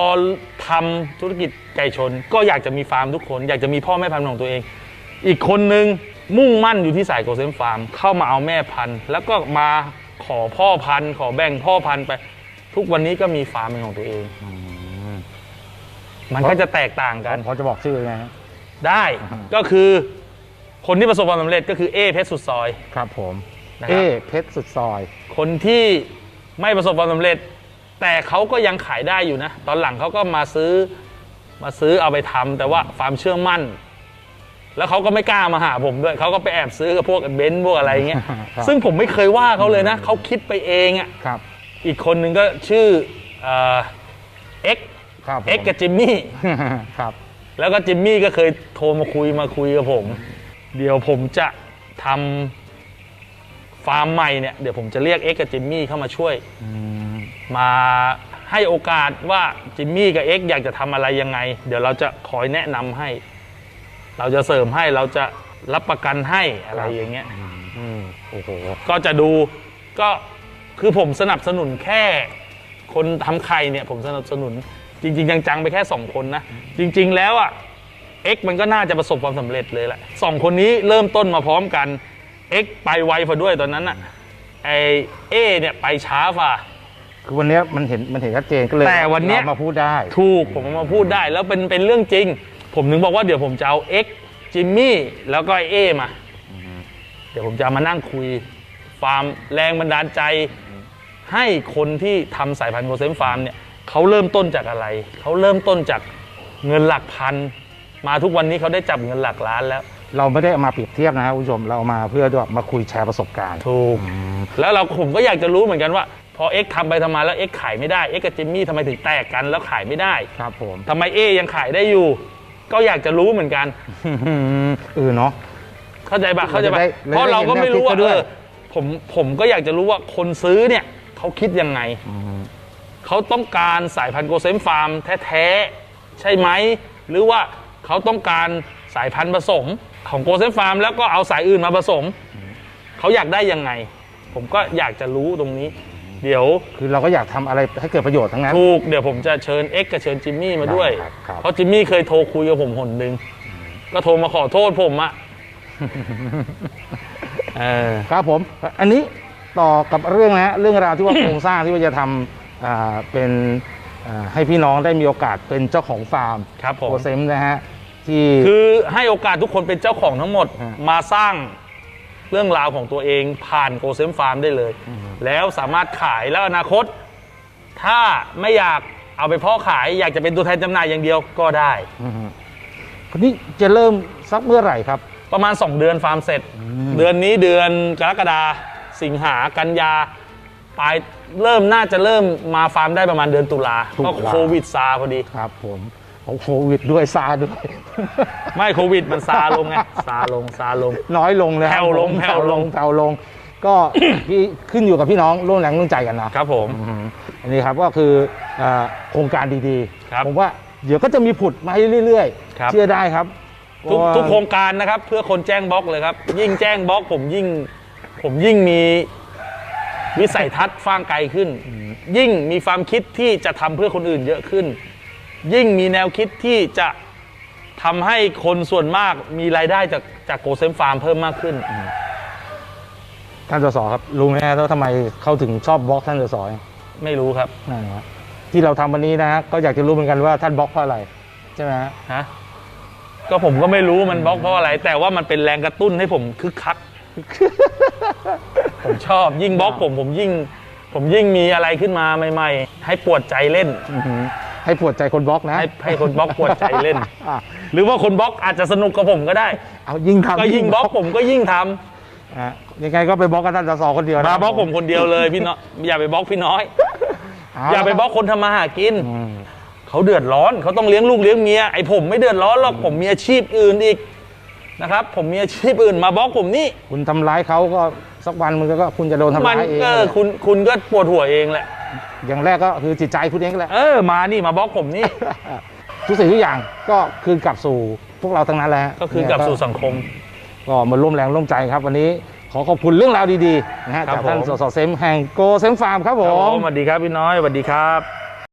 อทำธุรกิจไก่ชน ก็อยากจะมีฟาร์มทุกคน อยากจะมีพ่อแม่พันธุ์ของตัวเอง อีกคนนึงมุ่งมั่นอยู่ที่สายโกเซมฟาร์ม เข้ามาเอาแม่พันธุ์ แล้วก็มาขอพ่อพันธุ์ ขอแบ่งพ่อพันธุ์ไป ทุกวันนี้ก็มีฟาร์มเป็นของตัวเอง มันก็จะแตกต่างกัน พอจะบอกชื่อไงฮะได้อ่าฮะก็คือคนที่ประสบความสำเร็จก็คือเอเพชรสุดซอย ครับผม นะครับ เอเพชรสุดซอย คนที่ไม่ประสบความสำเร็จ แต่เขาก็ยังขายได้อยู่นะ ตอนหลังเขาก็มาซื้อมาซื้อเอาไปทำแต่ว่าความเชื่อมั่น แล้วเขาก็ไม่กล้ามาหาผมด้วยเขาก็ไปแอบซื้อกับพวกเบนซ์พวกอะไรเงี้ยครับซึ่งผมไม่เคยว่าเขาเลยนะเขาคิดไปเองอะครับอีกคนนึงก็ชื่อเอ็กครับผมเอ็กกับจิมมี่ครับแล้วก็จิมมี่ก็เคยโทรมาคุยมาคุยกับผม เดี๋ยวผมจะทำฟาร์มใหม่เนี่ยเดี๋ยวผมจะเรียกเอ็กกับจิมมี่เข้ามาช่วยอื มมาให้โอกาสว่าจิมมี่กับเอ็กอยากจะทำอะไรยังไง เดี๋ยวเราจะคอยแนะนำให้ เราจะเสริมให้เราจะรับประกันให้อะไรอย่างเงี้ยอืมโอ้โหก็จะดูก็คือผมสนับสนุนแค่ คนทำไข่เนี่ยผมสนับสนุน จริง ๆ จังๆไปแค่2คนนะจริง ๆ แล้วอะเอ็กมันก็น่าจะประสบความสำเร็จเลยแหละสองคนนี้เริ่มต้นมาพร้อมกันเอ็กไปไวฝ่าด้วยตอนนั้นอะไอเอเนี่ยไปช้าฝ่า คือวันเนี้ยมันเห็นมันเห็นชัดเจนก็เลยแต่วันเนี้ย รามาพูดได้ ถูกผมเอามาพูดได้แล้วเป็นเป็นเรื่องจริง ผมถึงบอกว่าเดี๋ยวผมจะเอาเอ็กจิมมี่แล้วก็ไอเอมา เดี๋ยวผมจะเอามานั่งคุยฟาร์มแรงบันดาลใจ ให้คนที่ทำสายพันธุ์โกเซมฟาร์มเนี่ยเขาเริ่มต้นจากอะไร เขาเริ่มต้นจากเงินหลักพัน มาทุกวันนี้เขาได้จับเงินหลักล้านแล้ว เราไม่ได้เอามาเปรียบเทียบนะครับคุณผู้ชมเราเอามาเพื่อแบบมาคุยแชร์ประสบการณ์ ถูก แล้วเราผมก็อยากจะรู้เหมือนกันว่า พอเอ็กทำไปทำมาแล้วเอ็กขายไม่ได้เอ็กกับจิมมี่ทำไมถึงแตกกันแล้วขายไม่ได้ครับผมทำไมเอยังขายได้อยู่ ก็อยากจะรู้เหมือนกันเออเนาะเข้าใจปะเข้าใจปะเราจะได้เพราะเราก็ไม่รู้ว่าเราจะได้เห็นแนวคิดเขาด้วยเออผมผมก็อยากจะรู้ว่าคนซื้อเนี่ยเขาคิดยังไงเขาต้องการสายพันธุ์โกเซมฟาร์มแท้ๆใช่ไหมหรือว่าเขาต้องการสายพันธุ์ผสมของโกเซมฟาร์มแล้วก็เอาสายอื่นมาผสม เขาอยากได้ยังไง ผมก็อยากจะรู้ตรงนี้ เดี๋ยวคือเราก็อยากทำอะไรให้เกิดประโยชน์ทั้งนั้น ถูกเดี๋ยวผมจะเชิญเอ็กกับเชิญจิมมี่มาด้วย ได้ครับครับ เพราะจิมมี่เคยโทรคุยกับผมหนหนึ่งก็โทรมาขอโทษผมอะเออ ครับผม อันนี้ต่อกับเรื่องนะฮะเรื่องราวที่ว่า โครงสร้างที่ว่าจะทำอ่าเป็นอ่าให้พี่น้องได้มีโอกาสเป็นเจ้าของฟาร์มครับผมโคเซมนะฮะที่ คือให้โอกาสทุกคนเป็นเจ้าของทั้งหมด ฮะ มาสร้างเรื่องราวของตัวเองผ่านโกเซมฟาร์มได้เลย แล้วสามารถขายแล้วอนาคต ถ้าไม่อยากเอาไปเพาะขาย อยากจะเป็นตัวแทนจำหน่ายอย่างเดียวก็ได้ อือฮึคนนี้จะเริ่มสักเมื่อไหร่ครับ ประมาณ 2 เดือนฟาร์มเสร็จ เดือนนี้เดือนกรกฎาสิงหากันยาปลายเริ่มน่าจะเริ่มมาฟาร์มได้ประมาณเดือนตุลาตุลา ก็โควิดซาพอดี ครับ ผมของโควิดด้วยซาด้วย ไม่โควิดมันซาลงไงซาลงซาลง น้อยลงเลยครับแผ่วลงผมแผ่วลงแผ่วลง ก็พี่ขึ้นอยู่กับพี่น้องร่วมแรงร่วมใจกันนะครับผม อืมอันนี้ครับก็คืออ่าโครงการดีครับผมว่าเดี๋ยวก็จะมีผุดมาให้เรื่อยครับ ๆ เชื่อได้ครับทุกว่าทุกโครงการนะครับ เพื่อคนแจ้งบล็อกเลยครับ ยิ่งแจ้งบล็อกผมยิ่ง ผมยิ่งมีวิสัยทัศน์ฟ้างไกลขึ้น ยิ่งมีความคิดที่จะทำเพื่อคนอื่นเยอะขึ้น ยิ่งมีแนวคิดที่จะทำให้คนส่วนมากมีรายได้จากจากโกเซมฟาร์มเพิ่มมากขึ้น ท่านสสครับรู้ไหมฮะแล้วทำไมเขาถึงชอบบล็อกท่านสสไม่รู้ครับนั่นนะฮะที่เราทำวันนี้นะฮะก็อยากจะรู้เหมือนกันว่าท่านบล็อกเพราะอะไรใช่ไหมฮะฮะก็ผมก็ไม่รู้มันบล็อกเพราะอะไร แต่ว่ามันเป็นแรงกระตุ้นให้ผมคึกคักผมชอบยิ่งบล็อกผมผมยิ่ง ผมยิ่งมีอะไรขึ้นมาใหม่ ๆ ให้ปวดใจเล่นอื้อหือให้ปวดใจคนบล็อกนะให้ให้คนบล็อกปวดใจเล่นอะหรือว่าคนบล็อกอาจจะสนุกกับผมก็ได้ เอายิ่งทำก็ยิ่งบล็อกผมก็ยิ่งทำ อะยังไงก็ไปบล็อกกับท่านสสคนเดียวนะมาบล็อกผมคนเดียวเลยพี่น้อยอย่าไปบล็อกพี่น้อยเละอย่าไปบล็อกคนทำมาหากิน อืมเขาเดือดร้อนเขาต้องเลี้ยงลูกเลี้ยงเมียไอ้ผมไม่เดือดร้อนหรอกผมมีอาชีพอื่นอีกนะครับ ผมมีอาชีพอื่นมาบล็อกผมนี่คุณทำร้ายเขาก็สักวันมันก็คุณจะโดนทำมัร้ายเองเออคุณคุณก็ปวดหัวเองแหละอย่างแรกก็คือจิตใจคุณเองแหละ เออมานี่มาบล็อกผมนี่ ทุกสิ่งทุกอย่างก็คืนกลับสู่พวกเราทั้งนั้นแหละก็คือกลับสู่สังคม ก็มาร่วมแรงร่วมใจครับ วันนี้ขอขอบคุณเรื่องราวดีๆนะฮะครับจากท่านผมสสเซมแห่งโกเซมฟาร์มครับผครับมผมสวัสดีครับพี่น้อยสวัสดีครับ